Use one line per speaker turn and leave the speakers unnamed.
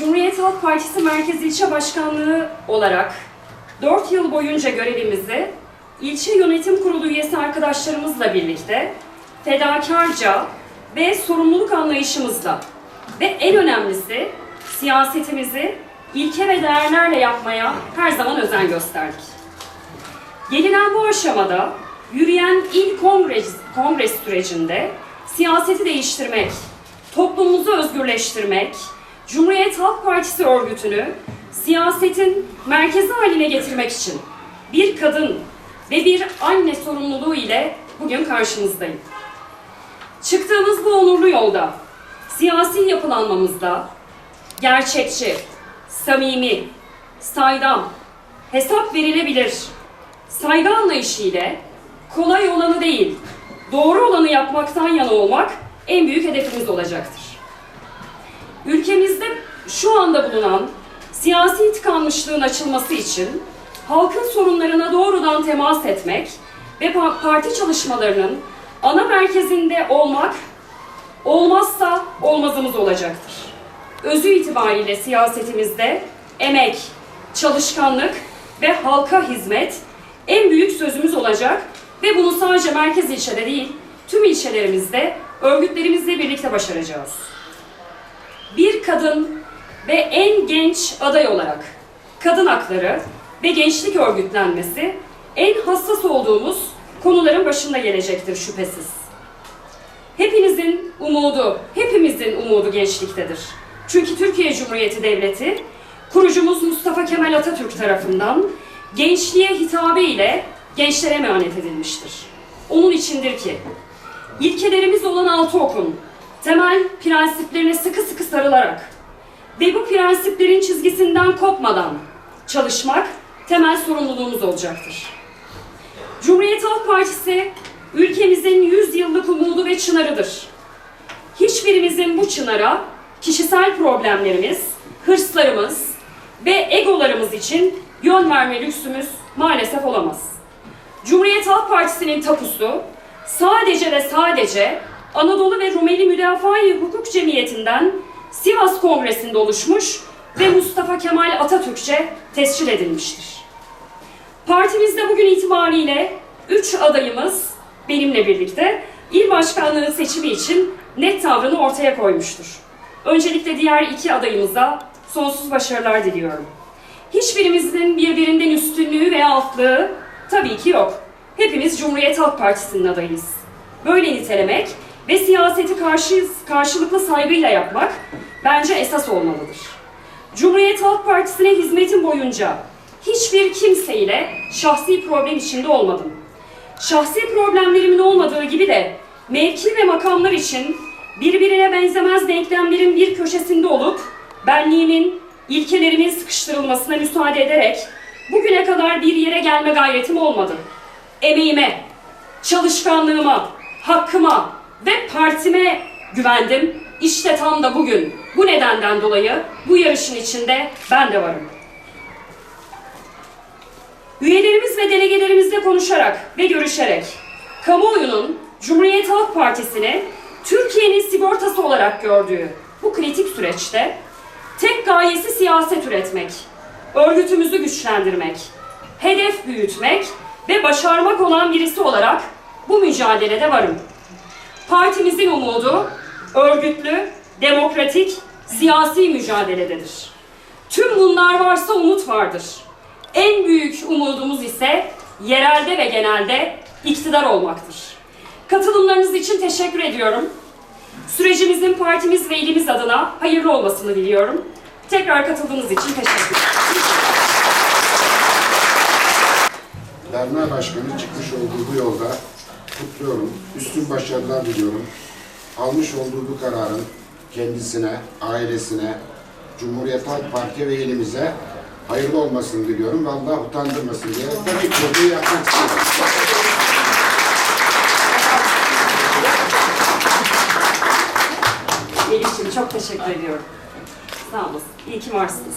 Cumhuriyet Halk Partisi Merkez İlçe Başkanlığı olarak 4 yıl boyunca görevimizi ilçe yönetim kurulu üyesi arkadaşlarımızla birlikte fedakarca ve sorumluluk anlayışımızla ve en önemlisi siyasetimizi ilke ve değerlerle yapmaya her zaman özen gösterdik. Gelinen bu aşamada yürüyen ilk kongres, kongres sürecinde siyaseti değiştirmek, toplumumuzu özgürleştirmek, Cumhuriyet Halk Partisi örgütünü siyasetin merkezi haline getirmek için bir kadın ve bir anne sorumluluğu ile bugün karşınızdayım. Çıktığımız bu onurlu yolda siyasi yapılanmamızda gerçekçi, samimi, saydam, hesap verilebilir, saygı anlayışı ile kolay olanı değil, doğru olanı yapmaktan yana olmak en büyük hedefimiz olacaktır. Ülkemizde şu anda bulunan siyasi tıkanmışlığın açılması için halkın sorunlarına doğrudan temas etmek ve pa- parti çalışmalarının ana merkezinde olmak olmazsa olmazımız olacaktır. Özü itibariyle siyasetimizde emek, çalışkanlık ve halka hizmet en büyük sözümüz olacak ve bunu sadece merkez ilçede değil, tüm ilçelerimizde örgütlerimizle birlikte başaracağız. Bir kadın ve en genç aday olarak kadın hakları ve gençlik örgütlenmesi en hassas olduğumuz konuların başında gelecektir şüphesiz. Hepinizin umudu, hepimizin umudu gençliktedir. Çünkü Türkiye Cumhuriyeti Devleti, kurucumuz Mustafa Kemal Atatürk tarafından gençliğe hitabe ile gençlere emanet edilmiştir. Onun içindir ki, ilkelerimiz olan altı okun, temel prensiplerine sıkı sıkı sarılarak ve bu prensiplerin çizgisinden kopmadan çalışmak temel sorumluluğumuz olacaktır. Cumhuriyet Halk Partisi ülkemizin 100 yıllık umudu ve çınarıdır. Hiçbirimizin bu çınara kişisel problemlerimiz, hırslarımız ve egolarımız için yön verme lüksümüz maalesef olamaz. Cumhuriyet Halk Partisi'nin tapusu sadece ve sadece Anadolu ve Rumeli Müdafaa-i Hukuk Cemiyeti'nden Sivas Kongresi'nde oluşmuş ve Mustafa Kemal Atatürkçe tescil edilmiştir. Partimizde bugün itibariyle 3 adayımız benimle birlikte il başkanlığı seçimi için net tavrını ortaya koymuştur. Öncelikle diğer iki adayımıza sonsuz başarılar diliyorum. Hiçbirimizin birbirinden üstünlüğü veya altlığı tabii ki yok. Hepimiz Cumhuriyet Halk Partisi'nin adayıyız. Böyle nitelemek ve siyaseti karşı, karşılıklı saygıyla yapmak bence esas olmalıdır. Cumhuriyet Halk Partisi'ne hizmetim boyunca hiçbir kimseyle şahsi problem içinde olmadım. Şahsi problemlerimin olmadığı gibi de mevki ve makamlar için birbirine benzemez denklemlerin bir köşesinde olup benliğimin, ilkelerimin sıkıştırılmasına müsaade ederek bugüne kadar bir yere gelme gayretim olmadı. Emeğime, çalışkanlığıma, hakkıma ve partime güvendim. İşte tam da bugün bu nedenden dolayı bu yarışın içinde ben de varım. Üyelerimiz ve delegelerimizle konuşarak ve görüşerek kamuoyunun Cumhuriyet Halk Partisi'ni Türkiye'nin sigortası olarak gördüğü bu kritik süreçte tek gayesi siyaset üretmek, örgütümüzü güçlendirmek, hedef büyütmek ve başarmak olan birisi olarak bu mücadelede varım. Partimizin umudu örgütlü, demokratik, siyasi mücadelededir. Tüm bunlar varsa umut vardır. En büyük umudumuz ise yerelde ve genelde iktidar olmaktır. Katılımlarınız için teşekkür ediyorum. Sürecimizin partimiz ve ilimiz adına hayırlı olmasını diliyorum. Tekrar katıldığınız için teşekkür ederim.
Derneği Başkanı çıkmış olduğu bu yolda kutluyorum. Üstün başarılar diliyorum. Almış olduğu bu kararın kendisine, ailesine, Cumhuriyet Halk Parti ve ilimize hayırlı olmasını diliyorum. Allah utandırmasın diye tabii bunu yapmak istiyorum.
Melih'ciğim çok teşekkür ediyorum. Sağ olasın. İyi ki varsınız.